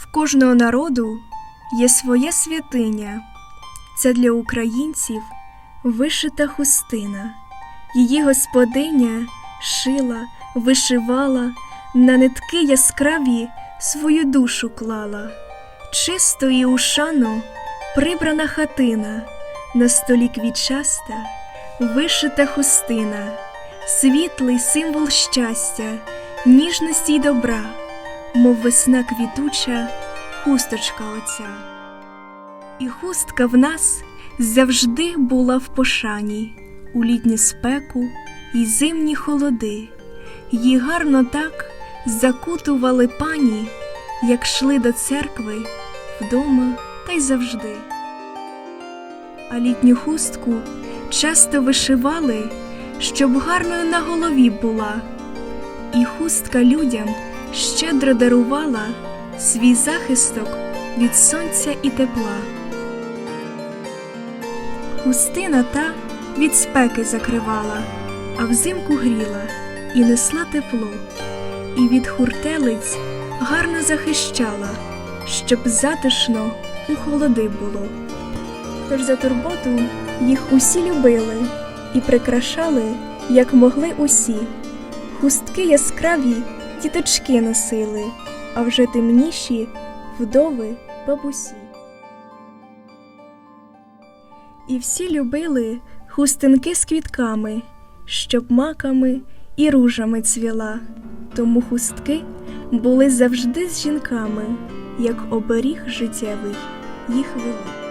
В кожного народу є своя святиня. Це для українців вишита хустина. Її господиня шила, вишивала, на нитки яскраві свою душу клала. Чисто і у прибрана хатина, на столі квітчаста, вишита хустина, світлий символ щастя, ніжності й добра, мов весна квітуча, хусточка оця. І хустка в нас завжди була в пошані, у літню спеку й зимні холоди. Її гарно так закутували пані, як шли до церкви вдома та й завжди. А літню хустку часто вишивали, щоб гарною на голові була, і хустка людям щедро дарувала свій захисток від сонця і тепла. Хустина та від спеки закривала, а взимку гріла і несла тепло, і від хуртелиць гарно захищала, щоб затишно у холоди було. Тож за турботу їх усі любили і прикрашали, як могли усі. Хустки яскраві діточки носили, а вже темніші вдови бабусі. І всі любили хустинки з квітками, щоб маками і ружами цвіла. Тому хустки були завжди з жінками, як оберіг життєвий їх вели.